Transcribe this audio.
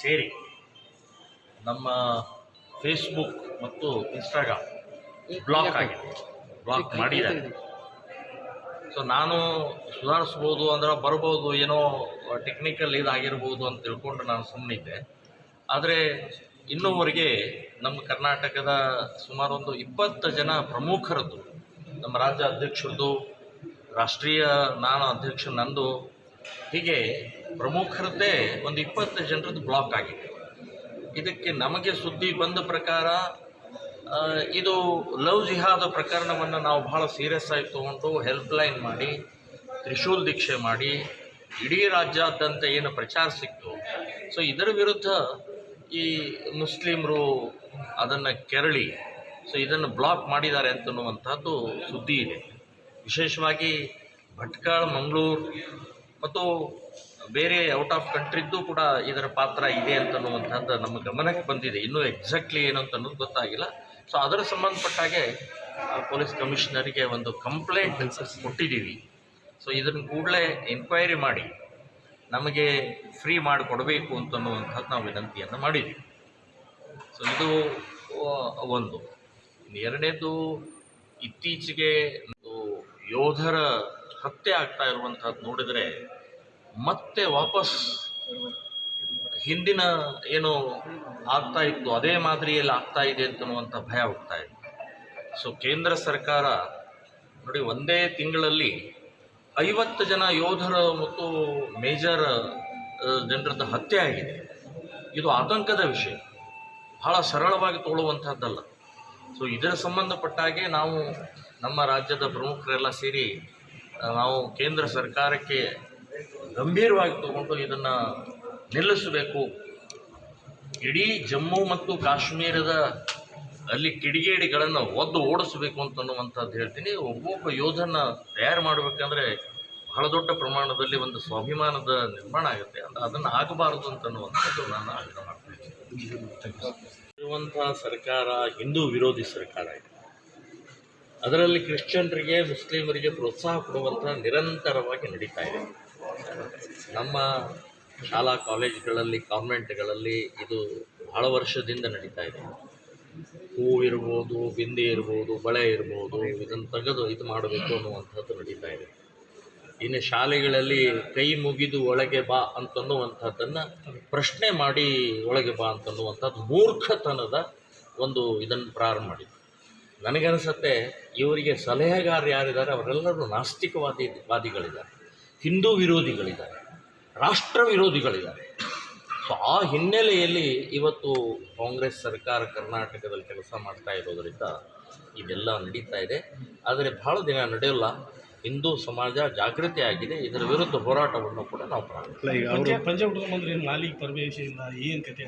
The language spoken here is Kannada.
ಸೇರಿ ನಮ್ಮ ಫೇಸ್ಬುಕ್ ಮತ್ತು ಇನ್ಸ್ಟಾಗ್ರಾಮ್ ಬ್ಲಾಕ್ ಆಗಿದೆ. ಬ್ಲಾಕ್ ಮಾಡಿದ್ದಾರೆ. ಸೊ ನಾನು ಸುಧಾರಿಸ್ಬೋದು ಅಂದ್ರೆ ಬರ್ಬೋದು, ಏನೋ ಟೆಕ್ನಿಕಲ್ ಇದಾಗಿರ್ಬೋದು ಅಂತ ತಿಳ್ಕೊಂಡು ನಾನು ಸುಮ್ಮನಿದ್ದೆ ಆದರೆ ಇನ್ನೂವರೆಗೆ ನಮ್ಮ ಕರ್ನಾಟಕದ ಸುಮಾರು ಒಂದು ಇಪ್ಪತ್ತು ಜನ ಪ್ರಮುಖರದ್ದು. ನಮ್ಮ ರಾಜ್ಯ ಅಧ್ಯಕ್ಷರದ್ದು, ರಾಷ್ಟ್ರೀಯ ನಾನು ಅಧ್ಯಕ್ಷ ನಂದು. ಹೀಗೆ ಪ್ರಮುಖರದ್ದೇ ಒಂದು ಇಪ್ಪತ್ತು ಜನರದ್ದು ಬ್ಲಾಕ್ ಆಗಿದೆ. ಇದಕ್ಕೆ ನಮಗೆ ಸುದ್ದಿ ಬಂದ ಪ್ರಕಾರ ಇದು ಲವ್ ಜಿಹಾದ ಪ್ರಕರಣವನ್ನು ನಾವು ಬಹಳ ಸೀರಿಯಸ್ ಆಗಿ ತೊಗೊಂಡು ಹೆಲ್ಪ್ಲೈನ್ ಮಾಡಿ, ತ್ರಿಶೂಲ್ ದೀಕ್ಷೆ ಮಾಡಿ, ಇಡೀ ರಾಜ್ಯಾದ್ಯಂತ ಏನು ಪ್ರಚಾರ ಸಿಕ್ತು. ಸೊ, ಇದರ ವಿರುದ್ಧ ಈ ಮುಸ್ಲಿಮರು ಅದನ್ನು ಕೆರಳಿ, ಸೊ ಇದನ್ನು ಬ್ಲಾಕ್ ಮಾಡಿದ್ದಾರೆ ಅಂತನ್ನುವಂಥದ್ದು ಸುದ್ದಿ ಇದೆ. ವಿಶೇಷವಾಗಿ ಭಟ್ಕಳ, ಮಂಗಳೂರು ಮತ್ತು ಬೇರೆ ಔಟ್ ಆಫ್ ಕಂಟ್ರಿದ್ದು ಕೂಡ ಇದರ ಪಾತ್ರ ಇದೆ ಅಂತನ್ನುವಂಥದ್ದು ನಮ್ಮ ಗಮನಕ್ಕೆ ಬಂದಿದೆ. ಇನ್ನೂ ಎಕ್ಸಾಕ್ಟ್ಲಿ ಏನು ಅಂತ ಅನ್ನೋದು ಗೊತ್ತಾಗಿಲ್ಲ. ಸೊ ಅದರ ಸಂಬಂಧಪಟ್ಟ ಹಾಗೆ ಪೊಲೀಸ್ ಕಮಿಷನರಿಗೆ ಒಂದು ಕಂಪ್ಲೇಂಟ್ ಕೊಟ್ಟಿದ್ದೀವಿ. ಸೊ ಇದನ್ನು ಕೂಡಲೇ ಎನ್ಕ್ವೈರಿ ಮಾಡಿ. ನಮಗೆ ಫ್ರೀ ಮಾಡಿಕೊಡಬೇಕು ಅಂತನ್ನುವಂಥದ್ದು ನಾವು ವಿನಂತಿಯನ್ನು ಮಾಡಿದ್ವಿ. ಸೊ ಇದು ಒಂದು. ಎರಡನೇದು, ಇತ್ತೀಚೆಗೆ ಯೋಧರ ಹತ್ಯೆ ಆಗ್ತಾ ಇರುವಂಥದ್ದು ನೋಡಿದರೆ ಮತ್ತೆ ವಾಪಸ್ ಹಿಂದಿನ ಏನು ಆಗ್ತಾ ಇತ್ತು, ಅದೇ ಮಾದರಿಯಲ್ಲಿ ಆಗ್ತಾ ಇದೆ ಅಂತನ್ನುವಂಥ ಭಯ ಹೋಗ್ತಾ ಇದೆ ಸೊ ಕೇಂದ್ರ ಸರ್ಕಾರ ನೋಡಿ, ಒಂದೇ ತಿಂಗಳಲ್ಲಿ ಐವತ್ತು ಜನ ಯೋಧರ ಮತ್ತು ಮೇಜರ್ ಜನರದ್ದು ಹತ್ಯೆ ಆಗಿದೆ. ಇದು ಆತಂಕದ ವಿಷಯ. ಬಹಳ ಸರಳವಾಗಿ ತೊಗೊಳ್ಳುವಂಥದ್ದಲ್ಲ ಸೊ ಇದರ ಸಂಬಂಧಪಟ್ಟ ಹಾಗೆ ನಾವು ನಮ್ಮ ರಾಜ್ಯದ ಪ್ರಮುಖರೆಲ್ಲ ಸೇರಿ ನಾವು ಕೇಂದ್ರ ಸರ್ಕಾರಕ್ಕೆ ಗಂಭೀರವಾಗಿ ತಗೊಂಡು ಇದನ್ನು ನಿಲ್ಲಿಸಬೇಕು. ಇಡೀ ಜಮ್ಮು ಮತ್ತು ಕಾಶ್ಮೀರದ ಅಲ್ಲಿ ಕಿಡಿಗೇಡಿಗಳನ್ನು ಒದ್ದು ಓಡಿಸಬೇಕು ಅಂತನ್ನುವಂಥದ್ದು ಹೇಳ್ತೀನಿ. ಒಬ್ಬೊಬ್ಬ ಯೋಧನ ತಯಾರು ಮಾಡಬೇಕಂದ್ರೆ ಬಹಳ ದೊಡ್ಡ ಪ್ರಮಾಣದಲ್ಲಿ ಒಂದು ಸ್ವಾಭಿಮಾನದ ನಿರ್ಮಾಣ ಆಗುತ್ತೆ. ಅಂದ್ರೆ ಅದನ್ನು ಆಗಬಾರದು ಅಂತನ್ನುವಂಥದ್ದು ನಾನು ಆಗ್ರಹ ಮಾಡ್ತೀನಿ. ಸರ್ಕಾರ ಹಿಂದೂ ವಿರೋಧಿ ಸರ್ಕಾರ ಇದೆ. ಅದರಲ್ಲಿ ಕ್ರಿಶ್ಚಿಯನ್ರಿಗೆ, ಮುಸ್ಲಿಮರಿಗೆ ಪ್ರೋತ್ಸಾಹ ಕೊಡುವಂಥ ನಿರಂತರವಾಗಿ ನಡೀತಾ ಇದೆ. ನಮ್ಮ ಶಾಲಾ ಕಾಲೇಜ್ಗಳಲ್ಲಿ, ಕಾನ್ವೆಂಟ್ಗಳಲ್ಲಿ ಇದು ಬಹಳ ವರ್ಷದಿಂದ ನಡೀತಾ ಇದೆ. ಹೂವು ಇರ್ಬೋದು ಬಿಂದಿ ಇರ್ಬೋದು, ಬಳೆ ಇರ್ಬೋದು, ಇದನ್ನು ತೆಗೆದು ಇದು ಮಾಡಬೇಕು ಅನ್ನುವಂಥದ್ದು ನಡೀತಾ ಇದೆ. ಇನ್ನು ಶಾಲೆಗಳಲ್ಲಿ ಕೈ ಮುಗಿದು ಒಳಗೆ ಬಾ ಅಂತನ್ನುವಂಥದ್ದನ್ನು ಪ್ರಶ್ನೆ ಮಾಡಿ ಒಳಗೆ ಬಾ ಅಂತನ್ನುವಂಥದ್ದು ಮೂರ್ಖತನದ ಒಂದು ಇದನ್ನು ಪ್ರಾರಂಭ ಮಾಡಿದ್ರು ನನಗನ್ಸತ್ತೆ, ಇವರಿಗೆ ಸಲಹೆಗಾರ ಯಾರಿದ್ದಾರೆ ಅವರೆಲ್ಲರೂ ನಾಸ್ತಿಕವಾದಿ, ವಾದಿಗಳಿದ್ದಾರೆ. ಹಿಂದೂ ವಿರೋಧಿಗಳಿದ್ದಾರೆ. ರಾಷ್ಟ್ರ ವಿರೋಧಿಗಳಿದ್ದಾರೆ. ಸೊ ಆ ಹಿನ್ನೆಲೆಯಲ್ಲಿ ಇವತ್ತು ಕಾಂಗ್ರೆಸ್ ಸರ್ಕಾರ ಕರ್ನಾಟಕದಲ್ಲಿ ಕೆಲಸ ಮಾಡ್ತಾ ಇರೋದರಿಂದ ಇದೆಲ್ಲ ನಡೀತಾ ಇದೆ. ಆದರೆ ಭಾಳ ದಿನ ನಡೆಯಲ್ಲ. ಹಿಂದೂ ಸಮಾಜ ಜಾಗೃತಿ ಆಗಿದೆ. ಇದರ ವಿರುದ್ಧ ಹೋರಾಟವನ್ನು ಕೂಡ ನಾವು ಪ್ರಾರಂಭ ಪಂಜಾಬ್ ನಾಲಿಗೆ ಏನು ಕತೆ